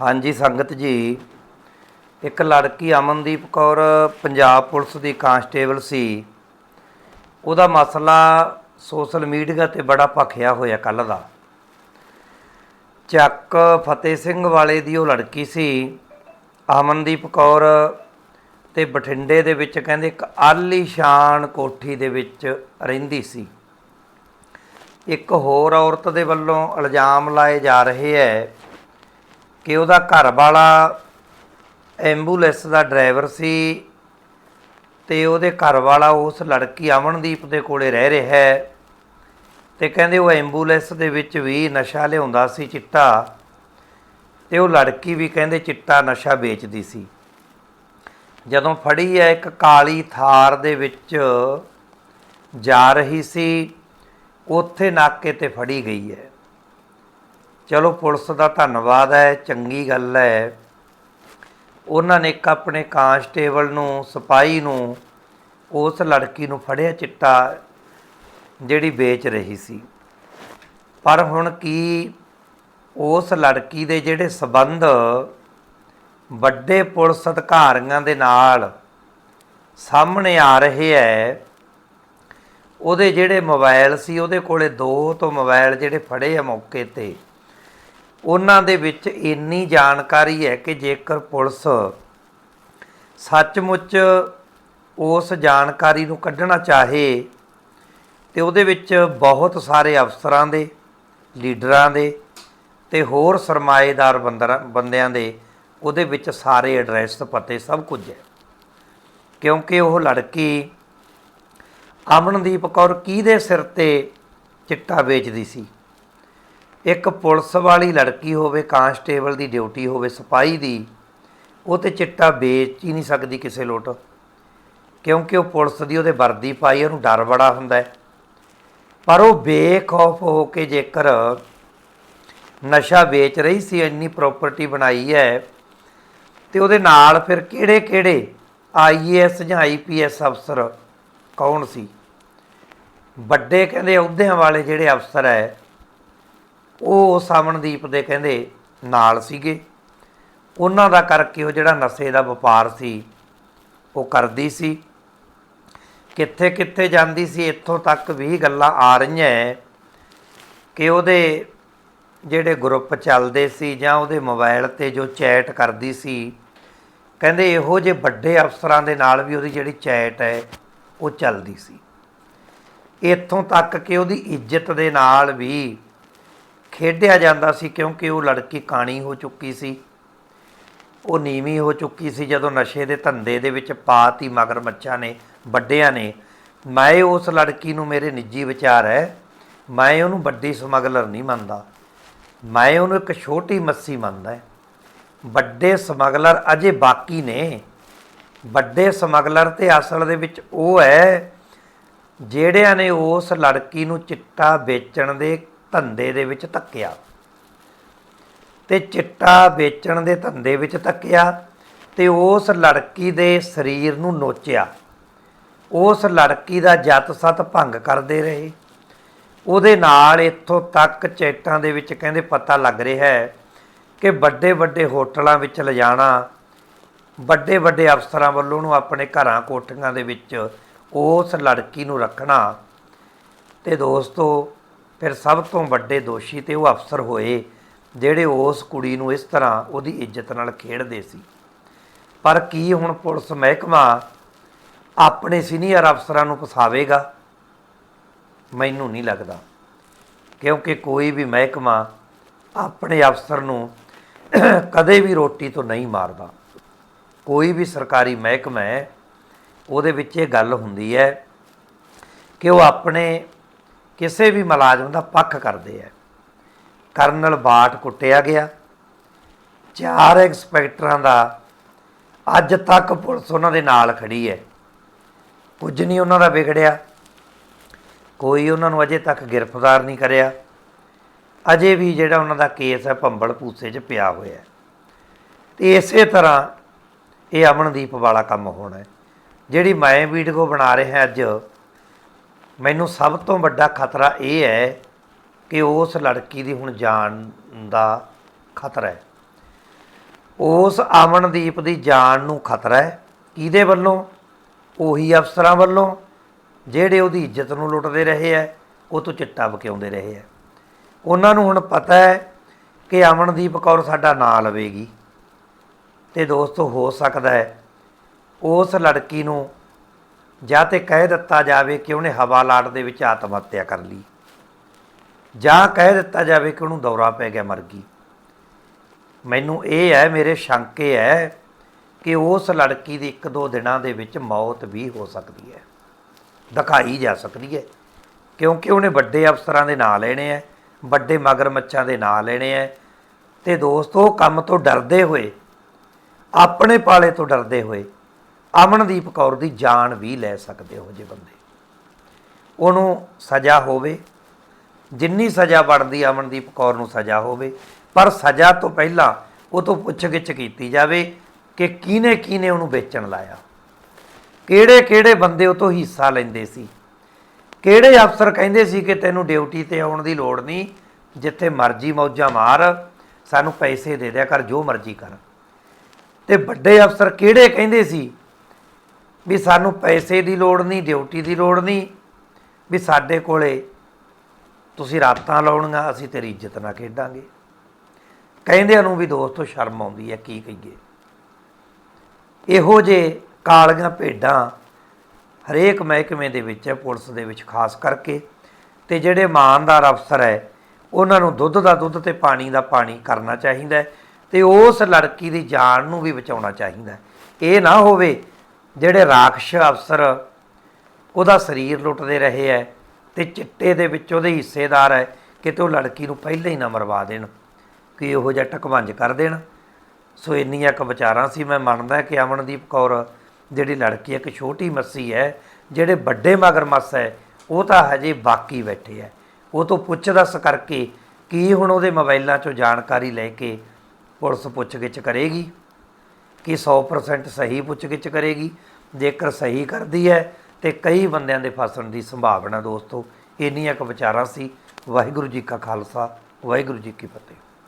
ਹਾਂਜੀ, ਸੰਗਤ ਜੀ। ਇੱਕ ਲੜਕੀ ਅਮਨਦੀਪ ਕੌਰ ਪੰਜਾਬ ਪੁਲਿਸ ਦੀ ਕਾਂਸਟੇਬਲ ਸੀ। ਉਹਦਾ ਮਸਲਾ ਸੋਸ਼ਲ ਮੀਡੀਆ ਤੇ ਬੜਾ ਭਖਿਆ ਹੋਇਆ ਕੱਲ ਦਾ। ਚੱਕ ਫਤਿਹ ਸਿੰਘ ਵਾਲੇ ਦੀ ਉਹ ਲੜਕੀ ਸੀ, ਅਮਨਦੀਪ ਕੌਰ ਤੇ ਬਠਿੰਡੇ ਦੇ ਵਿੱਚ ਕਹਿੰਦੇ ਇੱਕ ਆਲੀਸ਼ਾਨ ਕੋਠੀ ਦੇ ਵਿੱਚ ਰਹਿੰਦੀ ਸੀ। ਇੱਕ ਹੋਰ ਔਰਤ ਦੇ ਵੱਲੋਂ ਇਲਜ਼ਾਮ ਲਾਏ ਜਾ ਰਹੇ ਹੈ ਕਿ ਉਹਦਾ ਘਰ ਵਾਲਾ ਐਂਬੂਲੈਂਸ ਦਾ ਡਰਾਈਵਰ ਸੀ ਤੇ ਉਹਦੇ ਘਰ ਵਾਲਾ ਉਸ ਲੜਕੀ ਅਮਨਦੀਪ ਦੇ ਕੋਲੇ ਰਹਿ ਰਿਹਾ ਹੈ ਤੇ ਕਹਿੰਦੇ ਉਹ ਐਂਬੂਲੈਂਸ ਦੇ ਵਿੱਚ ਵੀ ਨਸ਼ਾ ਲਿਆਉਂਦਾ ਸੀ ਚਿੱਟਾ ਤੇ ਉਹ ਲੜਕੀ ਵੀ ਕਹਿੰਦੇ ਚਿੱਟਾ ਨਸ਼ਾ ਵੇਚਦੀ ਸੀ। ਜਦੋਂ ਫੜੀ ਹੈ ਇੱਕ ਕਾਲੀ ਥਾਰ ਦੇ ਵਿੱਚ ਜਾ ਰਹੀ ਸੀ, ਉੱਥੇ ਨਾਕੇ ਤੇ ਫੜੀ ਗਈ ਹੈ। ਚਲੋ ਪੁਲਿਸ ਦਾ ਧੰਨਵਾਦ ਹੈ, ਚੰਗੀ ਗੱਲ ਹੈ। ਉਹਨਾਂ ਨੇ ਇੱਕ ਆਪਣੇ ਕਾਂਸਟੇਬਲ ਨੂੰ, ਸਿਪਾਹੀ ਨੂੰ, ਉਸ ਲੜਕੀ ਨੂੰ ਫੜਿਆ ਚਿੱਟਾ, ਜਿਹੜੀ ਵੇਚ ਰਹੀ ਸੀ। ਪਰ ਹੁਣ ਕੀ ਉਸ ਲੜਕੀ ਦੇ ਜਿਹੜੇ ਸਬੰਧ ਵੱਡੇ ਪੁਲਿਸ ਅਧਿਕਾਰੀਆਂ ਦੇ ਨਾਲ ਸਾਹਮਣੇ ਆ ਰਹੇ ਹੈ ਉਹਦੇ ਜਿਹੜੇ ਮੋਬਾਈਲ ਸੀ, ਉਹਦੇ ਕੋਲੇ ਦੋ ਤੋਂ ਮੋਬਾਈਲ ਜਿਹੜੇ ਫੜੇ ਆ ਮੌਕੇ ਤੇ ਉਹਨਾਂ ਦੇ ਵਿੱਚ ਇੰਨੀ ਜਾਣਕਾਰੀ ਹੈ ਕਿ ਜੇਕਰ ਪੁਲਿਸ ਸੱਚਮੁੱਚ ਉਸ ਜਾਣਕਾਰੀ ਨੂੰ ਕੱਢਣਾ ਚਾਹੇ, ਤੇ ਉਹਦੇ ਵਿੱਚ ਬਹੁਤ ਸਾਰੇ ਅਫਸਰਾਂ ਦੇ, ਲੀਡਰਾਂ ਦੇ ਤੇ ਹੋਰ ਸਰਮਾਏਦਾਰ ਬੰਦਰਾਂ, ਬੰਦਿਆਂ ਦੇ ਉਹਦੇ ਵਿੱਚ ਸਾਰੇ ਐਡਰੈਸ, ਪਤੇ ਸਭ ਕੁਝ ਹੈ। ਕਿਉਂਕਿ ਉਹ ਲੜਕੀ ਅਮਨਦੀਪ ਕੌਰ ਕਿਹਦੇ ਸਿਰ ਤੇ ਚਿੱਟਾ ਵੇਚਦੀ ਸੀ? ਇੱਕ ਪੁਲਿਸ ਵਾਲੀ ਲੜਕੀ ਹੋਵੇ, ਕਾਂਸਟੇਬਲ ਦੀ ਡਿਊਟੀ ਹੋਵੇ, ਸਿਪਾਹੀ ਦੀ, ਉਹ ਤੇ ਚਿੱਟਾ ਵੇਚ ਹੀ ਨਹੀਂ ਸਕਦੀ ਕਿਸੇ ਲੋਟ। ਕਿਉਂਕਿ ਉਹ ਪੁਲਿਸ ਦੀ ਉਹਦੇ ਵਰਦੀ ਪਾਈ, ਉਹਨੂੰ ਡਰ ਬੜਾ ਹੁੰਦਾ ਹੈ। ਪਰ ਉਹ ਬੇਖੌਫ ਹੋ ਕੇ ਜੇਕਰ ਨਸ਼ਾ ਵੇਚ ਰਹੀ ਸੀ, ਇੰਨੀ ਪ੍ਰਾਪਰਟੀ ਬਣਾਈ ਹੈ, ਤੇ ਉਹਦੇ ਨਾਲ ਫਿਰ ਕਿਹੜੇ ਕਿਹੜੇ ਆਈਏਐਸ ਜਾਂ ਆਈਪੀਐਸ ਅਫਸਰ ਕੌਣ ਸੀ? ਵੱਡੇ ਕਹਿੰਦੇ ਅਹੁਦਿਆਂ ਵਾਲੇ ਜਿਹੜੇ ਅਫਸਰ ਹੈ ਉਹ ਸਾਮਣਦੀਪ ਦੇ ਕਹਿੰਦੇ ਨਾਲ ਸੀਗੇ। ਉਹਨਾਂ ਦਾ ਕਰਕੇ ਉਹ ਜਿਹੜਾ ਨਸ਼ੇ ਦਾ ਵਪਾਰ ਸੀ, ਉਹ ਕਰਦੀ ਸੀ। ਕਿੱਥੇ ਕਿੱਥੇ ਜਾਂਦੀ ਸੀ, ਇੱਥੋਂ ਤੱਕ ਵੀ ਗੱਲਾਂ ਆ ਰਹੀਆਂ ਕਿ ਉਹਦੇ ਜਿਹੜੇ ਗਰੁੱਪ ਚੱਲਦੇ ਸੀ ਜਾਂ ਉਹਦੇ ਮੋਬਾਈਲ ਤੇ ਜੋ ਚੈਟ ਕਰਦੀ ਸੀ, ਕਹਿੰਦੇ ਇਹੋ ਜਿਹੇ ਵੱਡੇ ਅਫਸਰਾਂ ਦੇ ਨਾਲ ਵੀ ਉਹਦੀ ਜਿਹੜੀ ਚੈਟ ਹੈ ਉਹ ਚੱਲਦੀ ਸੀ। ਇੱਥੋਂ ਤੱਕ ਕਿ ਉਹਦੀ ਇੱਜ਼ਤ ਦੇ ਨਾਲ ਵੀ ਖੇਡਿਆ ਜਾਂਦਾ ਸੀ ਕਿਉਂਕਿ ਉਹ ਲੜਕੀ ਕਾਣੀ ਹੋ ਚੁੱਕੀ ਸੀ। ਉਹ ਨੀਵੀਂ ਹੋ ਚੁੱਕੀ ਸੀ ਜਦੋਂ ਨਸ਼ੇ ਦੇ ਧੰਦੇ ਦੇ ਵਿੱਚ ਪਾਤੀ ਮਗਰ ਮੱਛਾਂ ਨੇ, ਵੱਡਿਆਂ ਨੇ। ਮੈਂ ਉਸ ਲੜਕੀ ਨੂੰ ਮੇਰੇ ਨਿੱਜੀ ਵਿਚਾਰ ਹੈ। ਮੈਂ ਉਹਨੂੰ ਵੱਡੀ ਸਮਗਲਰ ਨਹੀਂ ਮੰਨਦਾ। ਮੈਂ ਉਹਨੂੰ ਇੱਕ ਛੋਟੀ ਮੱਸੀ ਮੰਨਦਾ ਵੱਡੇ ਸਮਗਲਰ ਅਜੇ ਬਾਕੀ ਨੇ। ਵੱਡੇ ਸਮਗਲਰ ਤੇ ਅਸਲ ਦੇ ਵਿੱਚ ਉਹ ਹੈ, ਜਿਹੜਿਆਂ ਨੇ ਉਸ ਲੜਕੀ ਨੂੰ ਚਿੱਟਾ ਵੇਚਣ ਦੇ ਧੰਦੇ ਦੇ ਵਿੱਚ ਧੱਕਿਆ। ਤੇ ਚਿੱਟਾ ਵੇਚਣ ਦੇ ਧੰਦੇ ਵਿੱਚ ਧੱਕਿਆ ਤੇ ਉਸ ਲੜਕੀ ਦੇ ਸਰੀਰ ਨੂੰ ਨੋਚਿਆ। ਉਸ ਲੜਕੀ ਦਾ ਜਤ ਸਤ ਭੰਗ ਕਰਦੇ ਰਹੇ। ਉਹਦੇ ਨਾਲ ਇੱਥੋਂ ਤੱਕ ਚੈਟਾਂ ਦੇ ਵਿੱਚ ਕਹਿੰਦੇ ਪਤਾ ਲੱਗ ਰਿਹਾ ਹੈ ਕਿ ਵੱਡੇ ਵੱਡੇ ਹੋਟਲਾਂ ਵਿੱਚ ਲਿਜਾਣਾ ਵੱਡੇ ਵੱਡੇ ਅਫਸਰਾਂ ਵੱਲੋਂ ਨੂੰ ਆਪਣੇ ਘਰਾਂ ਕੋਠੀਆਂ ਦੇ ਵਿੱਚ ਉਸ ਲੜਕੀ ਨੂੰ ਰੱਖਣਾ। ਤੇ ਦੋਸਤੋ ਫਿਰ ਸਭ ਤੋਂ ਵੱਡੇ ਦੋਸ਼ੀ ਤੇ ਉਹ ਅਫਸਰ ਹੋਏ, ਜਿਹੜੇ ਉਸ ਕੁੜੀ ਨੂੰ ਇਸ ਤਰ੍ਹਾਂ ਉਹਦੀ ਇੱਜ਼ਤ ਨਾਲ ਖੇਡਦੇ ਸੀ। ਪਰ ਕੀ ਹੁਣ ਪੁਲਿਸ ਮਹਿਕਮਾ ਆਪਣੇ ਸੀਨੀਅਰ ਅਫਸਰਾਂ ਨੂੰ ਫਸਾਵੇਗਾ? ਮੈਨੂੰ ਨਹੀਂ ਲੱਗਦਾ। ਕਿਉਂਕਿ ਕੋਈ ਵੀ ਮਹਿਕਮਾ ਆਪਣੇ ਅਫਸਰ ਨੂੰ ਕਦੇ ਵੀ ਰੋਟੀ ਤੋਂ ਨਹੀਂ ਮਾਰਦਾ। ਕੋਈ ਵੀ ਸਰਕਾਰੀ ਮਹਿਕਮਾ ਹੈ ਉਹਦੇ ਵਿੱਚ ਇਹ ਗੱਲ ਹੁੰਦੀ ਹੈ ਕਿ ਉਹ ਆਪਣੇ ਕਿਸੇ ਵੀ ਮੁਲਾਜ਼ਮ ਦਾ ਪੱਖ ਕਰਦੇ ਆ। ਕਰਨਲ ਬਾਟ ਕੁੱਟਿਆ ਗਿਆ। ਚਾਰ ਇੰਸਪੈਕਟਰਾਂ ਦਾ ਅੱਜ ਤੱਕ ਪੁਲਿਸ ਉਹਨਾਂ ਦੇ ਨਾਲ ਖੜੀ ਹੈ। ਕੁਝ ਨਹੀਂ ਉਹਨਾਂ ਦਾ ਵਿਗੜਿਆ। ਕੋਈ ਉਹਨਾਂ ਨੂੰ ਅਜੇ ਤੱਕ ਗ੍ਰਿਫਤਾਰ ਨਹੀਂ ਕਰਿਆ। ਅਜੇ ਵੀ ਜਿਹੜਾ ਉਹਨਾਂ ਦਾ ਕੇਸ ਹੈ ਭੰਬਲ ਪੂਸੇ 'ਚ ਪਿਆ ਹੋਇਆ ਹੈ। ਤੇ ਇਸੇ ਤਰ੍ਹਾਂ ਇਹ ਅਮਨਦੀਪ ਵਾਲਾ ਕੰਮ ਹੋਣਾ ਜਿਹੜੀ ਮੈਂ ਵੀਡੀਓ ਬਣਾ ਰਿਹਾ ਅੱਜ ਮੈਨੂੰ ਸਭ ਤੋਂ ਵੱਡਾ ਖਤਰਾ ਇਹ ਹੈ ਕਿ ਉਸ ਲੜਕੀ ਦੀ ਹੁਣ ਜਾਨ ਦਾ ਖਤਰਾ ਹੈ। ਉਸ ਅਮਨਦੀਪ ਦੀ ਜਾਨ ਨੂੰ ਖਤਰਾ ਹੈ। ਕਿਹਦੇ ਵੱਲੋਂ? ਉਹੀ ਅਫਸਰਾਂ ਵੱਲੋਂ, ਜਿਹੜੇ ਉਹਦੀ ਇੱਜ਼ਤ ਨੂੰ ਲੁੱਟਦੇ ਰਹੇ ਐ ਉਹ ਤੋਂ ਚਿੱਟਾ ਬਕਿਆਉਂਦੇ ਰਹੇ ਐ ਉਹਨਾਂ ਨੂੰ ਹੁਣ ਪਤਾ ਹੈ ਕਿ ਅਮਨਦੀਪ ਕੌਰ ਸਾਡਾ ਨਾਂ ਲਵੇਗੀ। ਤੇ ਦੋਸਤੋ, ਹੋ ਸਕਦਾ ਹੈ ਉਸ ਲੜਕੀ ਨੂੰ ਜਾਂ ਤੇ ਕਹਿ ਦਿੱਤਾ ਜਾਵੇ ਕਿ ਉਹਨੇ ਹਵਾ ਲਾਟ ਦੇ ਵਿੱਚ ਆਤਮ ਹੱਤਿਆ ਕਰ ਲਈ। ਜਾਂ ਕਹਿ ਦਿੱਤਾ ਜਾਵੇ ਕਿ ਉਹਨੂੰ ਦੌਰਾ ਪੈ ਗਿਆ ਮਰ ਗਈ। ਮੈਨੂੰ ਇਹ ਹੈ, ਮੇਰੇ ਸ਼ੰਕੇ ਹੈ ਕਿ ਉਸ ਲੜਕੀ ਦੀ ਇੱਕ ਦੋ ਦਿਨਾਂ ਦੇ ਵਿੱਚ ਮੌਤ ਵੀ ਹੋ ਸਕਦੀ ਹੈ। ਦਿਖਾਈ ਜਾ ਸਕਦੀ ਹੈ, ਕਿਉਂਕਿ ਉਹਨੇ ਵੱਡੇ ਅਫਸਰਾਂ ਦੇ ਨਾਂ ਲੈਣੇ ਹੈ, ਵੱਡੇ ਮਗਰਮੱਛਾਂ ਦੇ ਨਾਂ ਲੈਣੇ ਹੈ ਤੇ ਦੋਸਤੋ, ਉਹ ਕੰਮ ਤੋਂ ਡਰਦੇ ਹੋਏ, ਆਪਣੇ ਪਾਲੇ ਤੋਂ ਡਰਦੇ ਹੋਏ ਅਮਨਦੀਪ ਕੌਰ ਦੀ ਜਾਨ ਵੀ ਲੈ ਸਕਦੇ ਹੋ ਜੇ ਬੰਦੇ। ਉਹਨੂੰ ਸਜ਼ਾ ਹੋਵੇ, ਜਿੰਨੀ ਸਜ਼ਾ ਬਣਦੀ ਅਮਨਦੀਪ ਕੌਰ ਨੂੰ ਸਜ਼ਾ ਹੋਵੇ, ਪਰ ਸਜ਼ਾ ਤੋਂ ਪਹਿਲਾਂ ਉਹ ਤੋਂ ਪੁੱਛਗਿੱਛ ਕੀਤੀ ਜਾਵੇ ਕਿ ਕਿਹਨੇ ਕਿਹਨੇ ਉਹਨੂੰ ਵੇਚਣ ਲਾਇਆ। ਕਿਹੜੇ ਕਿਹੜੇ ਬੰਦੇ ਉਹ ਤੋਂ ਹਿੱਸਾ ਲੈਂਦੇ ਸੀ? ਕਿਹੜੇ ਅਫਸਰ ਕਹਿੰਦੇ ਸੀ ਕਿ ਤੈਨੂੰ ਡਿਊਟੀ ਤੇ ਆਉਣ ਦੀ ਲੋੜ ਨਹੀਂ, ਜਿੱਥੇ ਮਰਜ਼ੀ ਮੌਜਾਂ ਮਾਰ, ਸਾਨੂੰ ਪੈਸੇ ਦੇ ਦਿਆ ਕਰ, ਜੋ ਮਰਜ਼ੀ ਕਰ। ਤੇ ਵੱਡੇ ਅਫਸਰ ਕਿਹੜੇ ਕਹਿੰਦੇ ਸੀ ਵੀ ਸਾਨੂੰ ਪੈਸੇ ਦੀ ਲੋੜ ਨਹੀਂ, ਡਿਊਟੀ ਦੀ ਲੋੜ ਨਹੀਂ, ਵੀ ਸਾਡੇ ਕੋਲੇ ਤੁਸੀਂ ਰਾਤਾਂ ਲਾਉਣੀਆਂ, ਅਸੀਂ ਤੇਰੀ ਇੱਜ਼ਤ ਨਾਲ ਖੇਡਾਂਗੇ। ਕਹਿੰਦਿਆਂ ਨੂੰ ਵੀ ਦੋਸਤੋ ਸ਼ਰਮ ਆਉਂਦੀ ਹੈ, ਕੀ ਕਹੀਏ। ਇਹੋ ਜੇ ਕਾਲੀਆਂ ਭੇਡਾਂ ਹਰੇਕ ਮਹਿਕਮੇ ਦੇ ਵਿੱਚ ਹੈ, ਪੁਲਿਸ ਦੇ ਵਿੱਚ ਖਾਸ ਕਰਕੇ, ਤੇ ਜਿਹੜੇ ਇਮਾਨਦਾਰ ਅਫਸਰ ਹੈ, ਉਹਨਾਂ ਨੂੰ ਦੁੱਧ ਦਾ ਦੁੱਧ ਤੇ ਪਾਣੀ ਦਾ ਪਾਣੀ ਕਰਨਾ ਚਾਹੀਦਾ ਹੈ ਤੇ ਉਸ ਲੜਕੀ ਦੀ ਜਾਨ ਨੂੰ ਵੀ ਬਚਾਉਣਾ ਚਾਹੀਦਾ ਇਹ ਨਾ ਹੋਵੇ ਜਿਹੜੇ ਰਾਖਸ਼ ਅਫਸਰ ਉਹਦਾ ਸਰੀਰ ਲੁੱਟਦੇ ਰਹੇ ਹੈ ਤੇ ਚਿੱਟੇ ਦੇ ਵਿੱਚ ਉਹਦੇ ਹਿੱਸੇਦਾਰ ਹੈ ਕਿਤੇ ਉਹ ਲੜਕੀ ਨੂੰ ਪਹਿਲਾਂ ਹੀ ਨਾ ਮਰਵਾ ਦੇਣ, ਕਿ ਇਹੋ ਜਿਹਾ ਟਕਵੰਜ ਕਰ ਦੇਣ। ਸੋ ਇੰਨੀਆਂ ਕੁ ਵਿਚਾਰਾਂ ਸੀ, ਮੈਂ ਮੰਨਦਾ ਕਿ ਅਮਨਦੀਪ ਕੌਰ ਜਿਹੜੀ ਲੜਕੀ ਇੱਕ ਛੋਟੀ ਮੱਸੀ ਹੈ ਜਿਹੜੇ ਵੱਡੇ ਮਗਰਮੱਛ ਹੈ ਉਹ ਤਾਂ ਹਜੇ ਬਾਕੀ ਬੈਠੇ ਹੈ ਉਹ ਤੋਂ ਪੁੱਛ ਦੱਸ ਕਰਕੇ ਕੀ ਹੁਣ ਉਹਦੇ ਮੋਬਾਈਲਾਂ ਚੋਂ ਜਾਣਕਾਰੀ ਲੈ ਕੇ ਪੁਲਿਸ ਪੁੱਛਗਿੱਛ ਕਰੇਗੀ? ਕਿ 100% ਸਹੀ ਪੁੱਛਗਿੱਛ ਕਰੇਗੀ? ਜੇਕਰ ਸਹੀ ਕਰਦੀ ਹੈ ਤੇ ਕਈ ਬੰਦਿਆਂ ਦੇ ਫਸਣ ਦੀ ਸੰਭਾਵਨਾ ਦੋਸਤੋ, ਇੰਨੀਆਂ ਕੁ ਵਿਚਾਰਾਂ ਸੀ। ਵਾਹਿਗੁਰੂ ਜੀ ਕਾ ਖਾਲਸਾ, ਵਾਹਿਗੁਰੂ ਜੀ ਕੀ ਫਤਿਹ।